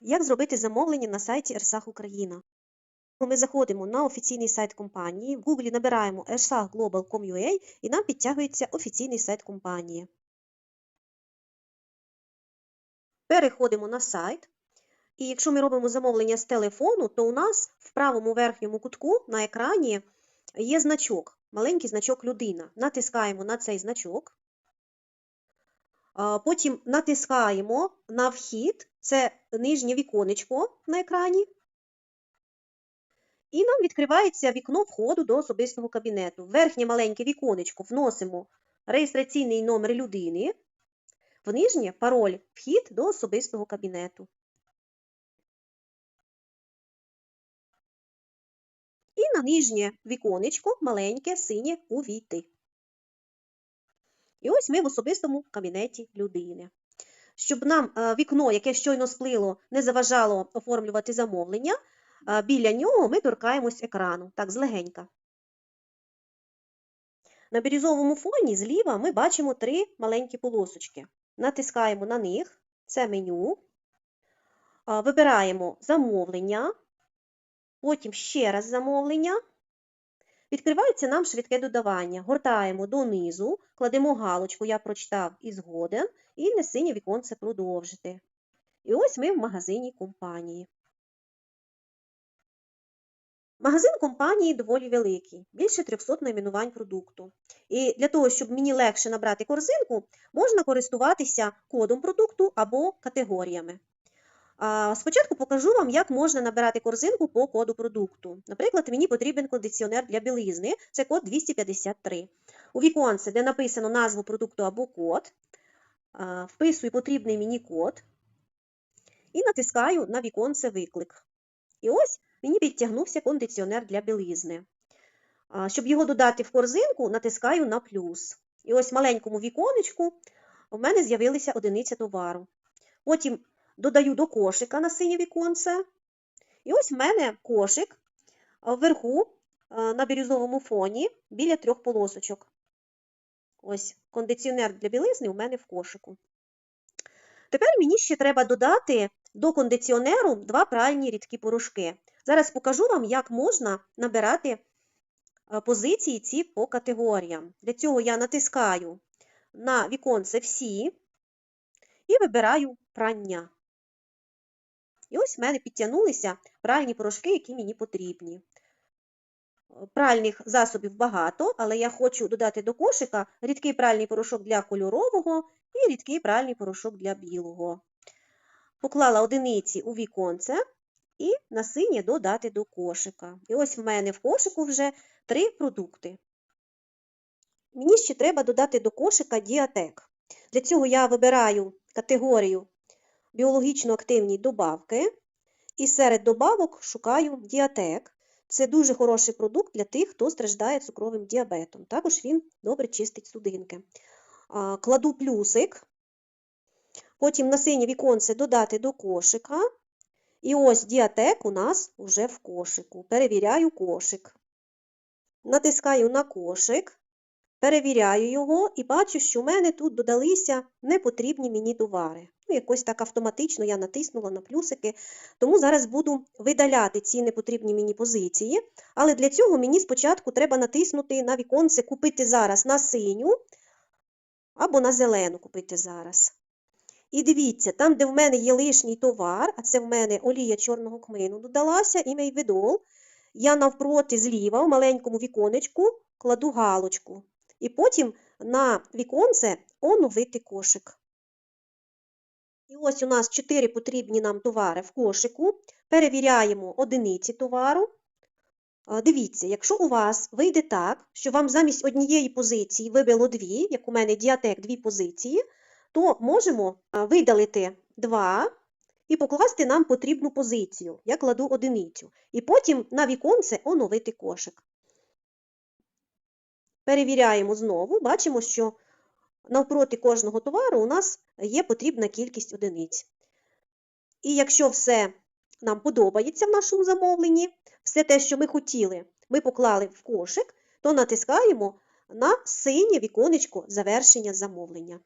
Як зробити замовлення на сайті Ерсах Україна? Ми заходимо на офіційний сайт компанії, в Google набираємо ersachglobal.com.ua і нам підтягується офіційний сайт компанії. Переходимо на сайт. І якщо ми робимо замовлення з телефону, то у нас в правому верхньому кутку на екрані є значок, маленький значок людина. Натискаємо на цей значок. Потім натискаємо на вхід, це нижнє віконечко на екрані. І нам відкривається вікно входу до особистого кабінету. В верхнє маленьке віконечко вносимо реєстраційний номер людини, в нижнє пароль вхід до особистого кабінету. І на нижнє віконечко маленьке синє увійти. І ось ми в особистому кабінеті людини. Щоб нам е, вікно, яке щойно сплило, не заважало оформлювати замовлення, е, біля нього ми торкаємось екрану, так, злегенька. На бірюзовому фоні зліва ми бачимо три маленькі полосочки. Натискаємо на них, це меню, е, вибираємо замовлення, потім ще раз замовлення. Відкривається нам швидке додавання. Гортаємо донизу, кладемо галочку Я прочитав і згоден, і на синє віконце продовжити. І ось ми в магазині компанії. Магазин компанії доволі великий, більше 300 найменувань продукту. І для того, щоб мені легше набрати корзинку, можна користуватися кодом продукту або категоріями. Спочатку покажу вам, як можна набирати корзинку по коду продукту. Наприклад, мені потрібен кондиціонер для білизни, це код 253. У віконце, де написано назву продукту або код, вписую потрібний мені код і натискаю на віконце Виклик. І ось мені підтягнувся кондиціонер для білизни. Щоб його додати в корзинку, натискаю на плюс. І ось в маленькому віконечку у мене з'явилися одиниця товару. Потім додаю до кошика на синє віконце. І ось в мене кошик вверху на бірюзовому фоні біля трьох полосочок. Ось кондиціонер для білизни у мене в кошику. Тепер мені ще треба додати до кондиціонеру два пральні рідкі порошки. Зараз покажу вам, як можна набирати позиції ці по категоріям. Для цього я натискаю на віконце Всі і вибираю прання. І ось в мене підтягнулися пральні порошки, які мені потрібні. Пральних засобів багато, але я хочу додати до кошика рідкий пральний порошок для кольорового і рідкий пральний порошок для білого. Поклала одиниці у віконце і на додати до кошика. І ось в мене в кошику вже три продукти. Мені ще треба додати до кошика діатек. Для цього я вибираю категорію біологічно активні добавки. І серед добавок шукаю діатек. Це дуже хороший продукт для тих, хто страждає цукровим діабетом. Також він добре чистить судинки. Кладу плюсик, потім на синє віконце додати до кошика. І ось діатек у нас вже в кошику. Перевіряю кошик. Натискаю на кошик. Перевіряю його і бачу, що в мене тут додалися непотрібні мені товари. Ну, якось так автоматично я натиснула на плюсики, тому зараз буду видаляти ці непотрібні мені позиції. Але для цього мені спочатку треба натиснути на віконце Купити зараз на синю або на зелену купити зараз. І дивіться, там, де в мене є лишній товар, а це в мене олія чорного кмину додалася і мейвідол, я навпроти зліва, в маленькому віконечку, кладу галочку. І потім на віконце оновити кошик. І ось у нас 4 потрібні нам товари в кошику. Перевіряємо одиниці товару. Дивіться, якщо у вас вийде так, що вам замість однієї позиції вибило дві, як у мене діатек дві позиції, то можемо видалити 2 і покласти нам потрібну позицію. Я кладу одиницю. І потім на віконце оновити кошик. Перевіряємо знову, бачимо, що навпроти кожного товару у нас є потрібна кількість одиниць. І якщо все нам подобається в нашому замовленні, все те, що ми хотіли, ми поклали в кошик, то натискаємо на синє віконечко завершення замовлення.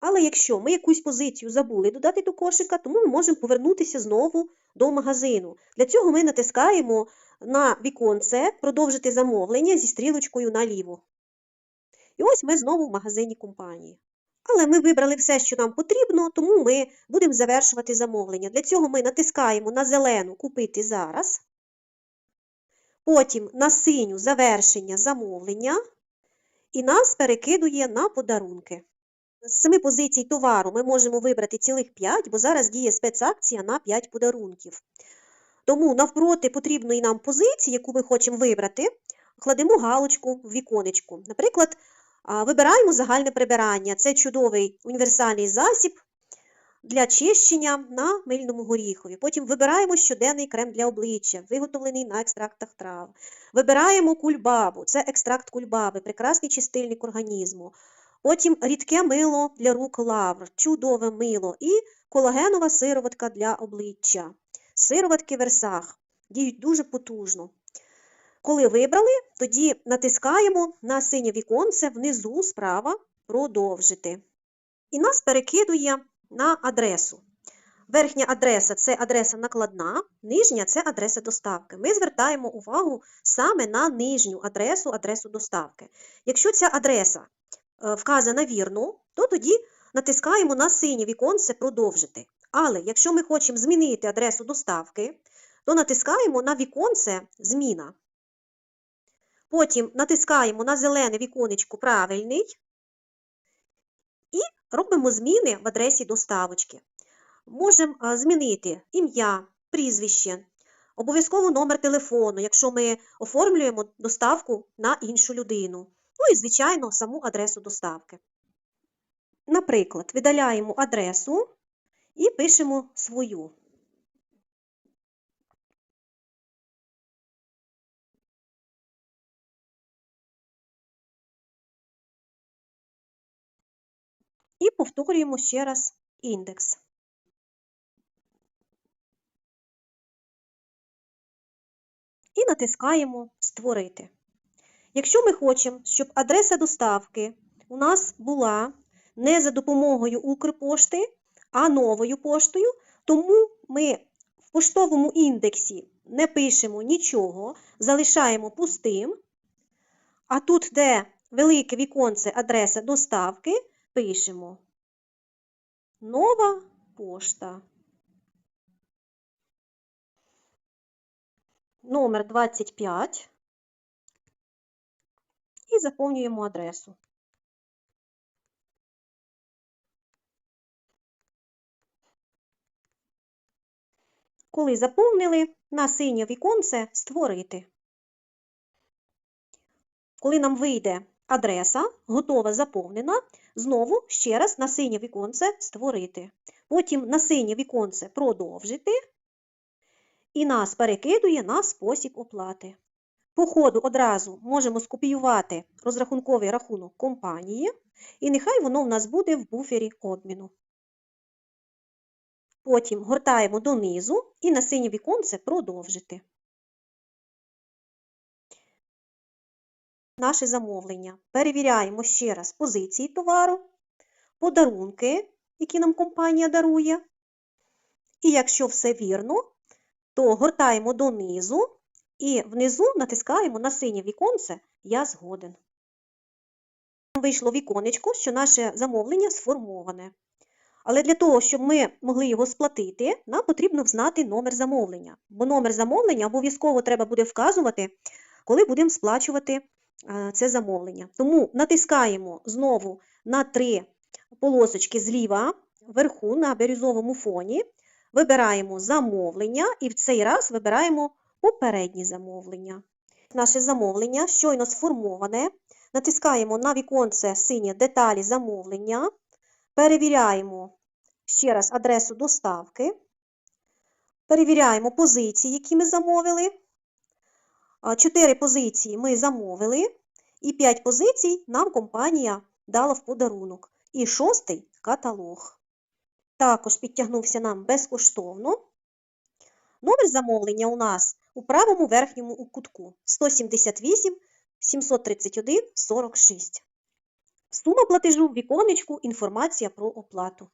Але якщо ми якусь позицію забули додати до кошика, тому ми можемо повернутися знову до магазину. Для цього ми натискаємо на віконце Продовжити замовлення зі стрілочкою наліво. І ось ми знову в магазині компанії. Але ми вибрали все, що нам потрібно, тому ми будемо завершувати замовлення. Для цього ми натискаємо на зелену Купити зараз, потім на синю Завершення замовлення, і нас перекидує на подарунки. З семи позицій товару ми можемо вибрати цілих 5, бо зараз діє спецакція на 5 подарунків. Тому навпроти потрібної нам позиції, яку ми хочемо вибрати, кладемо галочку в віконечку. Наприклад, вибираємо загальне прибирання. Це чудовий універсальний засіб для чищення на мильному горіхові. Потім вибираємо щоденний крем для обличчя, виготовлений на екстрактах трав. Вибираємо кульбабу, це екстракт кульбаби, прекрасний чистильник організму. Потім рідке мило для рук лавр, чудове мило і колагенова сироватка для обличчя. Сироватки Версах діють дуже потужно. Коли вибрали, тоді натискаємо на синє віконце внизу справа Продовжити. І нас перекидує на адресу. Верхня адреса це адреса накладна, нижня це адреса доставки. Ми звертаємо увагу саме на нижню адресу, адресу доставки. Якщо ця адреса вказана вірно, то тоді натискаємо на синє віконце Продовжити. Але якщо ми хочемо змінити адресу доставки, то натискаємо на віконце Зміна. Потім натискаємо на зелене віконечко Правильний і робимо зміни в адресі доставочки. Можемо змінити ім'я, прізвище, обов'язково номер телефону, якщо ми оформлюємо доставку на іншу людину. Ну і, звичайно, саму адресу доставки. Наприклад, видаляємо адресу і пишемо свою. І повторюємо ще раз індекс. І натискаємо Створити. Якщо ми хочемо, щоб адреса доставки у нас була не за допомогою Укрпошти, а новою поштою, тому ми в поштовому індексі не пишемо нічого, залишаємо пустим. А тут, де велике віконце адреса доставки, пишемо Нова пошта. Номер 25 заповнюємо адресу. Коли заповнили, на синє віконце Створити. Коли нам вийде адреса, готова заповнена, знову ще раз на синє віконце Створити. Потім на синє віконце Продовжити. І нас перекидує на спосіб оплати. По ходу одразу можемо скопіювати розрахунковий рахунок компанії, і нехай воно в нас буде в буфері обміну. Потім гортаємо донизу і на синє віконце продовжити. Наше замовлення. Перевіряємо ще раз позиції товару, подарунки, які нам компанія дарує. І якщо все вірно, то гортаємо донизу і внизу натискаємо на синє віконце Я згоден. Вийшло віконечко, що наше замовлення сформоване. Але для того, щоб ми могли його сплатити, нам потрібно знати номер замовлення. Бо номер замовлення обов'язково треба буде вказувати, коли будемо сплачувати це замовлення. Тому натискаємо знову на три полосочки зліва, вверху на бірюзовому фоні, вибираємо замовлення і в цей раз вибираємо попередні замовлення. Наше замовлення щойно сформоване. Натискаємо на віконце синє деталі замовлення, перевіряємо ще раз адресу доставки, перевіряємо позиції, які ми замовили. Чотири позиції ми замовили, і 5 позицій нам компанія дала в подарунок. І шостий каталог. Також підтягнувся нам безкоштовно. Номер замовлення у нас у правому верхньому кутку 178 731 46. Сума платежу в віконечку «Інформація про оплату».